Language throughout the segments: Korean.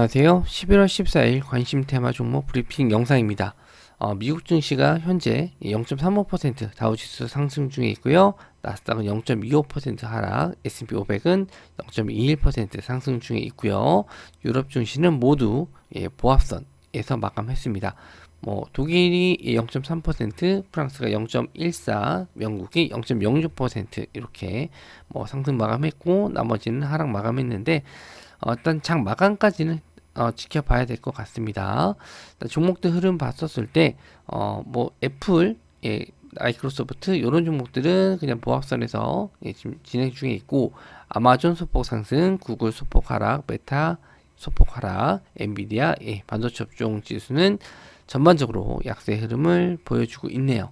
안녕하세요. 11월 14일 관심 테마 종목 브리핑 영상입니다. 어, 미국 증시가 현재 0.35% 다우지수 상승 중에 있고요. 나스닥은 0.25% 하락, S&P 500은 0.21% 상승 중에 있고요. 유럽 증시는 모두 예, 보합선에서 마감했습니다. 뭐 독일이 0.3%, 프랑스가 0.14, 영국이 0.06% 이렇게 뭐 상승 마감했고 나머지는 하락 마감했는데 어, 일단 장 마감까지는 어, 지켜봐야 될 것 같습니다. 종목들 흐름 봤었을 때, 어, 뭐, 애플, 예, 마이크로소프트, 이런 종목들은 그냥 보합선에서 예, 지금 진행 중에 있고, 아마존 소폭 상승, 구글 소폭 하락, 메타 소폭 하락, 엔비디아, 예, 반도체 업종 지수는 전반적으로 약세 흐름을 보여주고 있네요.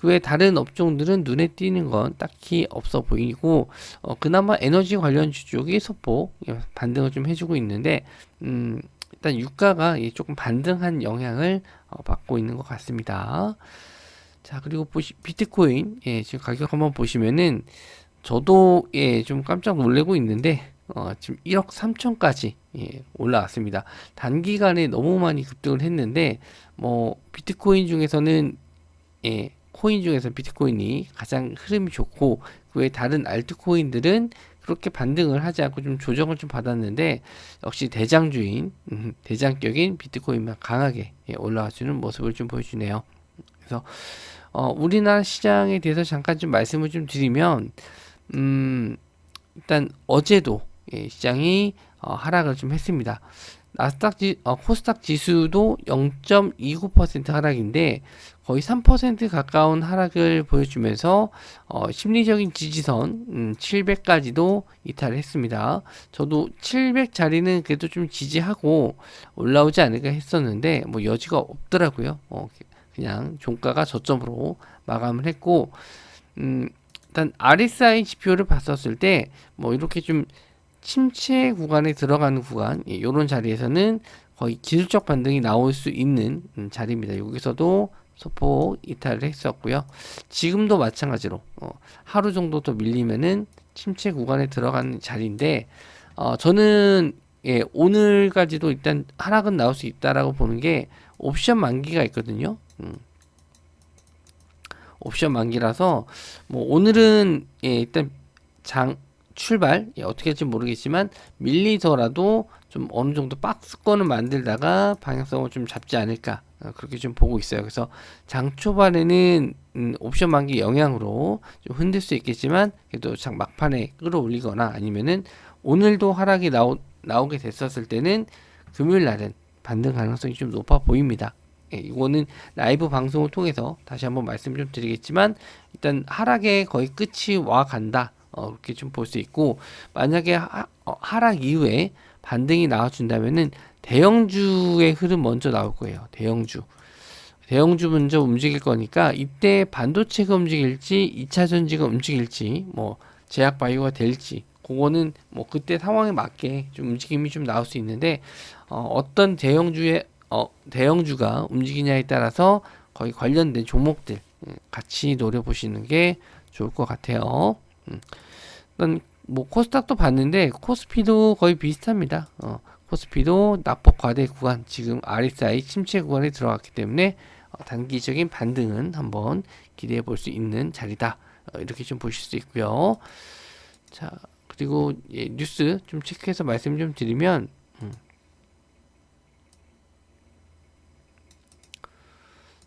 그 외 다른 업종들은 눈에 띄는 건 딱히 없어 보이고 어, 그나마 에너지 관련 주 쪽이 소폭 예, 반등을 좀 해주고 있는데 음, 일단 유가가 예, 조금 반등한 영향을 어, 받고 있는 것 같습니다. 자 그리고 보시 비트코인 예, 지금 가격 한번 보시면은 저도 예, 좀 깜짝 놀래고 있는데 어, 지금 1억 3천까지 예, 올라왔습니다. 단기간에 너무 많이 급등을 했는데 뭐 비트코인 중에서는 예, 코인 중에서 비트코인이 가장 흐름이 좋고 그 외 다른 알트코인들은 그렇게 반등을 하지 않고 좀 조정을 좀 받았는데 역시 대장주인 음, 대장격인 비트코인만 강하게 예, 올라와주는 모습을 좀 보여주네요. 그래서 어, 우리나라 시장에 대해서 잠깐 좀 말씀을 좀 드리면 음, 일단 어제도 예, 시장이 어, 하락을 좀 했습니다. 나스닥 지, 어, 코스닥 지수도 0.29% 하락인데 거의 3% 가까운 하락을 보여주면서 어, 심리적인 지지선 음, 700까지도 이탈했습니다. 저도 700 자리는 그래도 좀 지지하고 올라오지 않을까 했었는데 뭐 여지가 없더라고요. 어, 그냥 종가가 저점으로 마감을 했고 음, 일단 RSI 지표를 봤었을 때 뭐 이렇게 좀 침체 구간에 들어가는 구간 이런 자리에서는 거의 기술적 반등이 나올 수 있는 음, 자리입니다. 여기서도 소폭 이탈을 했었고요. 지금도 마찬가지로 어, 하루 정도 더 밀리면은 침체 구간에 들어가는 자리인데 어, 저는 예, 오늘까지도 일단 하락은 나올 수 있다라고 보는 게 옵션 만기가 있거든요. 음. 옵션 만기라서 뭐 오늘은 예, 일단 장 출발 예, 어떻게 할지 모르겠지만 밀리더라도 좀 어느 정도 박스권을 만들다가 방향성을 좀 잡지 않을까 어, 그렇게 좀 보고 있어요. 그래서 장 초반에는 음, 옵션 만기 영향으로 좀 흔들 수 있겠지만 그래도 장 막판에 끌어올리거나 아니면은 오늘도 하락이 나오, 나오게 됐었을 때는 금요일 날은 반등 가능성이 좀 높아 보입니다. 예, 이거는 라이브 방송을 통해서 다시 한번 말씀 좀 드리겠지만 일단 하락의 거의 끝이 와 간다. 어, 그렇게 좀 볼 수 있고 만약에 하, 어, 하락 이후에 반등이 나와준다면은 대형주의 흐름 먼저 나올 거예요. 대형주. 대형주 먼저 움직일 거니까 이때 반도체가 움직일지 2차 전지가 움직일지 뭐 제약 바이오가 될지 그거는 뭐 그때 상황에 맞게 좀 움직임이 좀 나올 수 있는데 어, 어떤 대형주의 어, 대형주가 움직이냐에 따라서 거의 관련된 종목들 음, 같이 노려보시는 게 좋을 것 같아요. 음. 일단 뭐 코스닥도 봤는데 코스피도 거의 비슷합니다. 어, 코스피도 낙폭 과대 구간 지금 RSI 침체 구간에 들어갔기 때문에 어, 단기적인 반등은 한번 기대해 볼 수 있는 자리다. 어, 이렇게 좀 보실 수 있고요. 자 그리고 예, 뉴스 좀 체크해서 말씀 좀 드리면 음.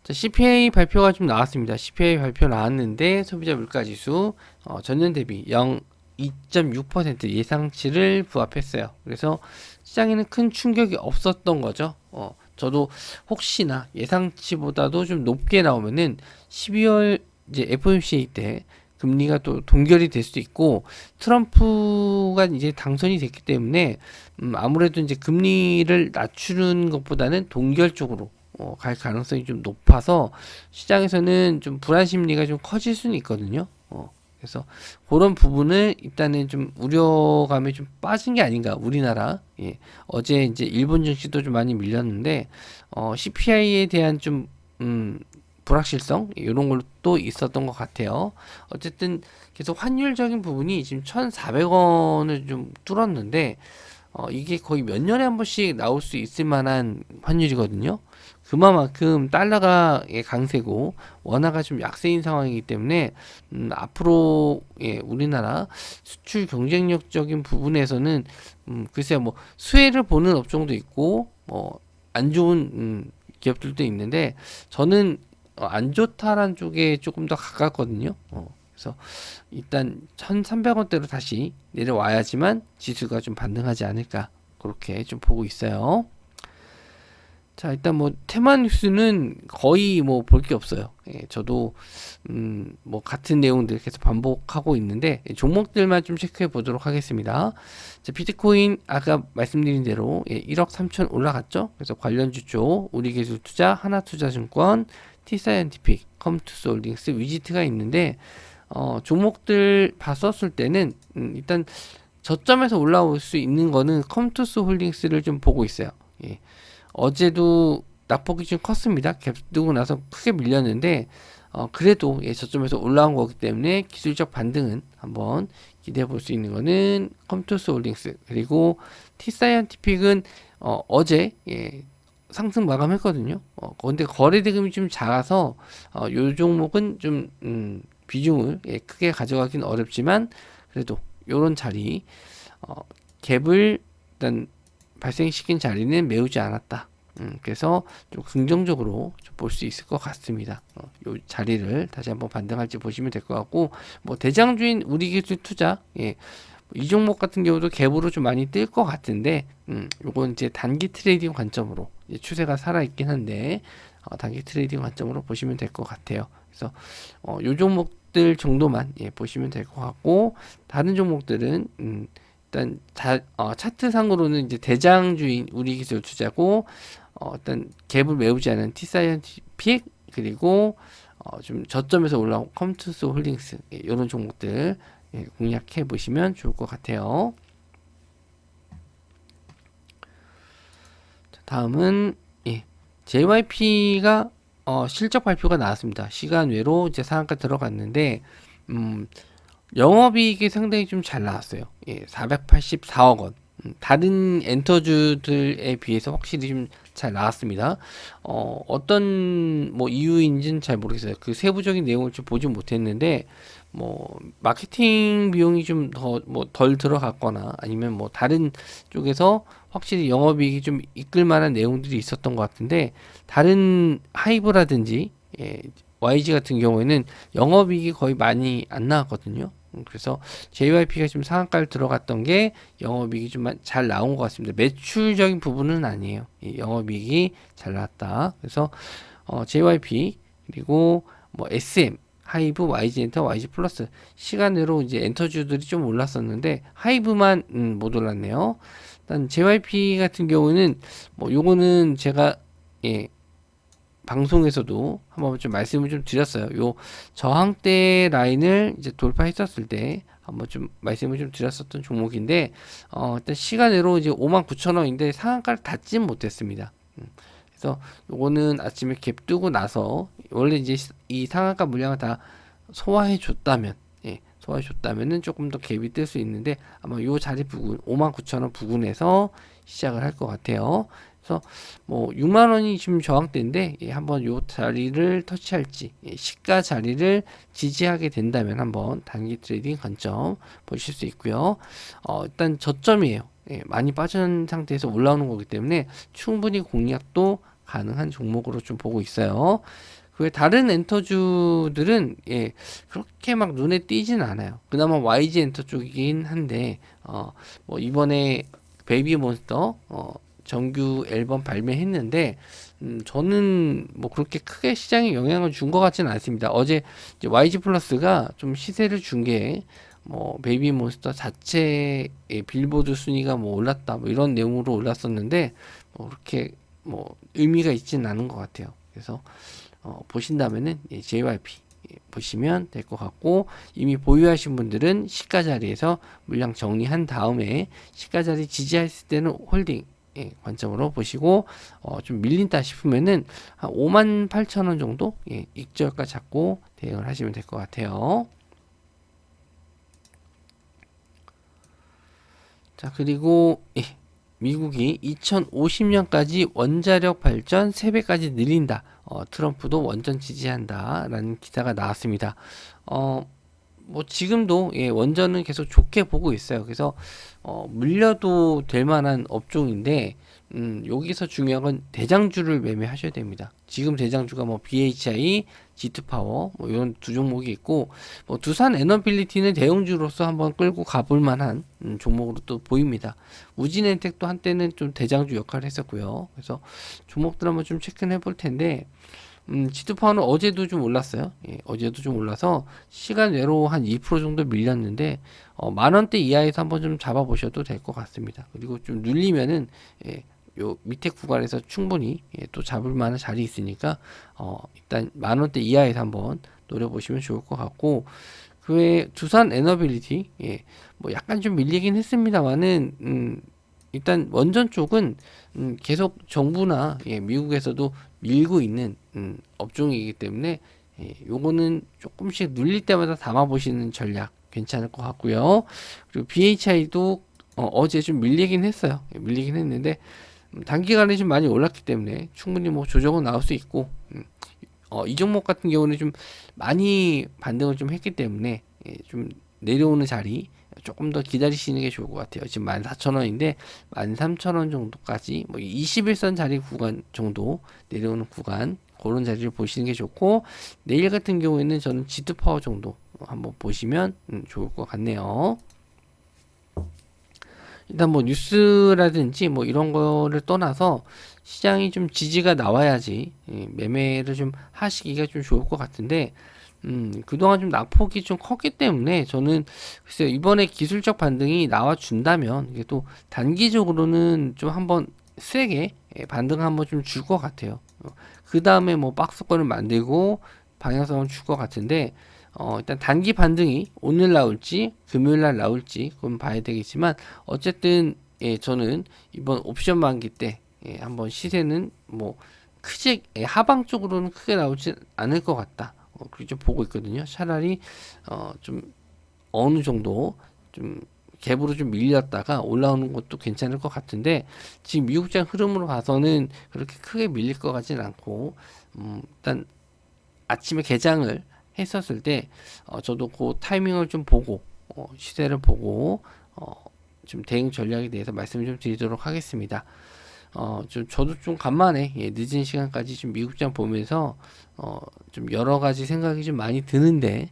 자, CPI 발표가 좀 나왔습니다. CPI 발표 나왔는데 소비자 물가 지수 어, 전년 대비 0 2.6% 예상치를 부합했어요. 그래서 시장에는 큰 충격이 없었던 거죠. 어, 저도 혹시나 예상치보다도 좀 높게 나오면은 12월 이제 FOMC 때 금리가 또 동결이 될 수도 있고 트럼프가 이제 당선이 됐기 때문에 음, 아무래도 이제 금리를 낮추는 것보다는 동결 쪽으로 어, 갈 가능성이 좀 높아서 시장에서는 좀 불안 심리가 좀 커질 수는 있거든요. 어, 그래서 그런 부분을 일단은 좀 우려감이 좀 빠진 게 아닌가 우리나라 예. 어제 이제 일본 증시도 좀 많이 밀렸는데 어, CPI에 대한 좀 음, 불확실성 이런 걸또 있었던 것 같아요. 어쨌든 계속 환율적인 부분이 지금 1,400원을 좀 뚫었는데 어, 이게 거의 몇 년에 한 번씩 나올 수 있을 만한 환율이거든요. 그만큼 달러가 예, 강세고 원화가 좀 약세인 상황이기 때문에 음, 앞으로 예, 우리나라 수출 경쟁력적인 부분에서는 음, 글쎄요 뭐 수혜를 보는 업종도 있고 뭐 안 좋은 음, 기업들도 있는데 저는 어, 안 좋다란 쪽에 조금 더 가깝거든요. 어, 그래서 일단 1,300원대로 다시 내려와야지만 지수가 좀 반등하지 않을까 그렇게 좀 보고 있어요. 자 일단 뭐 테마 뉴스는 거의 뭐 볼 게 없어요. 예, 저도 음 뭐 같은 내용들 계속 반복하고 있는데 예, 종목들만 좀 체크해 보도록 하겠습니다. 자 비트코인 아까 말씀드린 대로 예, 1억 3천 올라갔죠. 그래서 관련주 쪽 우리기술투자, 하나투자증권, 티사이언티픽, 컴투스홀딩스, 위지트가 있는데 어, 종목들 봤었을 때는 음, 일단 저점에서 올라올 수 있는 거는 컴투스 홀딩스를 좀 보고 있어요. 예. 어제도 낙폭이 좀 컸습니다. 갭 뜨고 나서 크게 밀렸는데 어, 그래도 예, 저점에서 올라온 거기 때문에 기술적 반등은 한번 기대해 볼 수 있는 거는 컴투스 홀딩스 그리고 티사이언티픽은 어, 어제 예, 상승 마감했거든요. 어, 근데 거래 대금이 좀 작아서 어, 요 종목은 좀 음, 비중을 예, 크게 가져가긴 어렵지만 그래도 요런 자리 어, 갭을 일단 발생시킨 자리는 메우지 않았다. 음, 그래서 좀 긍정적으로 볼 수 있을 것 같습니다. 어, 요 자리를 다시 한번 반등할지 보시면 될 것 같고, 뭐 대장주인 우리 기술 투자, 예, 이 종목 같은 경우도 갭으로 좀 많이 뜰 것 같은데, 음, 요건 이제 단기 트레이딩 관점으로 추세가 살아 있긴 한데, 어, 단기 트레이딩 관점으로 보시면 될 것 같아요. 그래서 어, 요 종목들 정도만 예, 보시면 될 것 같고, 다른 종목들은 음, 일단 자, 어, 차트상으로는 이제 대장주인 우리 기술 투자고 어, 어떤 갭을 메우지 않은 티사이언티픽 그리고 어, 좀 저점에서 올라온 컴투스 홀딩스 예, 이런 종목들 예, 공략해 보시면 좋을 것 같아요. 자, 다음은 예, JYP가 어, 실적 발표가 나왔습니다. 시간 외로 이제 상한가 들어갔는데 음, 영업이익이 상당히 좀 잘 나왔어요. 예, 484억 원. 음, 다른 엔터주들에 비해서 확실히 좀 잘 나왔습니다. 어, 어떤 뭐 이유인지는 잘 모르겠어요. 그 세부적인 내용을 좀 보지 못했는데 뭐 마케팅 비용이 좀 더 뭐 덜 들어갔거나 아니면 뭐 다른 쪽에서 확실히 영업이익이 좀 이끌 만한 내용들이 있었던 것 같은데 다른 하이브라든지 예, YG 같은 경우에는 영업이익이 거의 많이 안 나왔거든요. 음, 그래서 JYP가 지금 상한가를 들어갔던 게 영업이익이 좀 잘 나온 것 같습니다. 매출적인 부분은 아니에요. 영업이익이 잘 나왔다. 그래서 어, JYP 그리고 뭐 SM 하이브, YG 엔터, YG 플러스 시간으로 이제 엔터주들이 좀 올랐었는데 하이브만 음, 못 올랐네요. 일단 JYP 같은 경우는 뭐 요거는 제가 예 방송에서도 한번 좀 말씀을 좀 드렸어요. 요 저항대 라인을 이제 돌파했었을 때 한번 좀 말씀을 좀 드렸었던 종목인데 어 일단 시간으로 이제 59,000원인데 상한가를 닿진 못했습니다. 음, 그래서 요거는 아침에 갭 뜨고 나서 원래 이제 이 상한가 물량을 다 소화해 줬다면 예, 소화해 줬다면은 조금 더 갭이 뜰 수 있는데 아마 요 자리 부근 59,000원 부근에서 시작을 할 것 같아요. 그래서 뭐 6만 원이 지금 저항대인데 예, 한번 요 자리를 터치할지 예, 시가 자리를 지지하게 된다면 한번 단기 트레이딩 관점 보실 수 있고요. 어, 일단 저점이에요. 예, 많이 빠진 상태에서 올라오는 거기 때문에 충분히 공략도 가능한 종목으로 좀 보고 있어요. 그 다른 엔터주들은 예 그렇게 막 눈에 띄진 않아요. 그나마 YG 엔터 쪽이긴 한데 어 뭐 이번에 베이비 몬스터 어 정규 앨범 발매했는데 음, 저는 뭐 그렇게 크게 시장에 영향을 준 것 같지는 않습니다. 어제 이제 YG 플러스가 좀 시세를 준 게 뭐 베이비 몬스터 자체의 빌보드 순위가 뭐 올랐다 뭐 이런 내용으로 올랐었는데 뭐 그렇게 뭐 의미가 있지는 않은 것 같아요. 그래서 어, 보신다면은 예, JYP 예, 보시면 될 것 같고 이미 보유하신 분들은 시가 자리에서 물량 정리한 다음에 시가 자리 지지했을 때는 홀딩 예, 관점으로 보시고 어, 좀 밀린다 싶으면은 한 5만 8천 원 정도 예, 익절가 잡고 대응을 하시면 될 것 같아요. 자 그리고 예, 미국이 2050년까지 원자력 발전 3배까지 늘린다. 어, 트럼프도 원전 지지한다 라는 기사가 나왔습니다. 어, 뭐 지금도 예, 원전은 계속 좋게 보고 있어요. 그래서 어, 물려도 될 만한 업종인데 음, 여기서 중요한 건 대장주를 매매하셔야 됩니다. 지금 대장주가 뭐 BHI, G2 파워 뭐 이런 두 종목이 있고 뭐 두산 에너빌리티는 대형주로서 한번 끌고 가볼 만한 음, 종목으로 또 보입니다. 우진엔텍도 한때는 좀 대장주 역할을 했었고요. 그래서 종목들 한번 좀 체크해 볼 텐데 음, 지투파워는 어제도 좀 올랐어요. 예, 어제도 좀 올라서 시간 외로 한 2% 정도 밀렸는데 어, 만 원대 이하에서 한번 좀 잡아보셔도 될 것 같습니다. 그리고 좀 눌리면은 예, 요 밑에 구간에서 충분히 예, 또 잡을 만한 자리 있으니까 어, 일단 만 원대 이하에서 한번 노려보시면 좋을 것 같고 그 외에 두산 에너빌리티 예, 뭐 약간 좀 밀리긴 했습니다만은 음, 일단 원전 쪽은 음, 계속 정부나 예, 미국에서도 밀고 있는 음, 업종이기 때문에 예, 요거는 조금씩 눌릴 때마다 담아 보시는 전략 괜찮을 것 같고요. 그리고 BHI도 어, 어제 좀 밀리긴 했어요. 예, 밀리긴 했는데 음, 단기간에 좀 많이 올랐기 때문에 충분히 뭐 조정은 나올 수 있고 음, 어, 이 종목 같은 경우는 좀 많이 반등을 좀 했기 때문에 예, 좀 내려오는 자리 조금 더 기다리시는 게 좋을 것 같아요. 지금 14,000원인데 13,000원 정도까지 뭐 21선 자리 구간 정도 내려오는 구간 그런 자리를 보시는 게 좋고 내일 같은 경우에는 저는 지트 파워 정도 한번 보시면 음, 좋을 것 같네요. 일단 뭐 뉴스라든지 뭐 이런 거를 떠나서 시장이 좀 지지가 나와야지 예, 매매를 좀 하시기가 좀 좋을 것 같은데 음, 그동안 좀 낙폭이 좀 컸기 때문에 저는 글쎄요, 이번에 기술적 반등이 나와 준다면 이게 또 단기적으로는 좀 한번 세게 예, 반등 한번 좀 줄 것 같아요. 그 다음에 뭐 박스권을 만들고 방향성을 줄것 같은데 어, 일단 단기 반등이 오늘 나올지 금요일 날 나올지 그건 봐야 되겠지만 어쨌든 예, 저는 이번 옵션 만기 때 예, 한번 시세는 뭐 크게 예, 하방 쪽으로는 크게 나오지 않을 것 같다. 어, 그렇게 좀 보고 있거든요. 차라리 어, 좀 어느 정도 좀 갭으로 좀 밀렸다가 올라오는 것도 괜찮을 것 같은데 지금 미국장 흐름으로 봐서는 그렇게 크게 밀릴 것 같진 않고 음, 일단 아침에 개장을 했었을 때 어, 저도 그 타이밍을 좀 보고 어, 시세를 보고 어, 좀 대응 전략에 대해서 말씀을 좀 드리도록 하겠습니다. 어, 좀 저도 좀 간만에 예, 늦은 시간까지 좀 미국장 보면서 어, 좀 여러 가지 생각이 좀 많이 드는데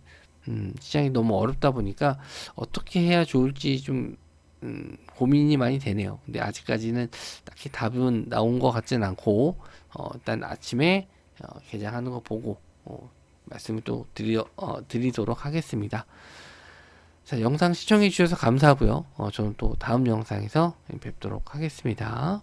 음, 시장이 너무 어렵다 보니까 어떻게 해야 좋을지 좀 음, 고민이 많이 되네요. 근데 아직까지는 딱히 답은 나온 것 같진 않고 어, 일단 아침에 어, 개장하는 거 보고 어, 말씀을 또 드리, 어, 드리도록 하겠습니다. 자, 영상 시청해 주셔서 감사하고요. 어, 저는 또 다음 영상에서 뵙도록 하겠습니다.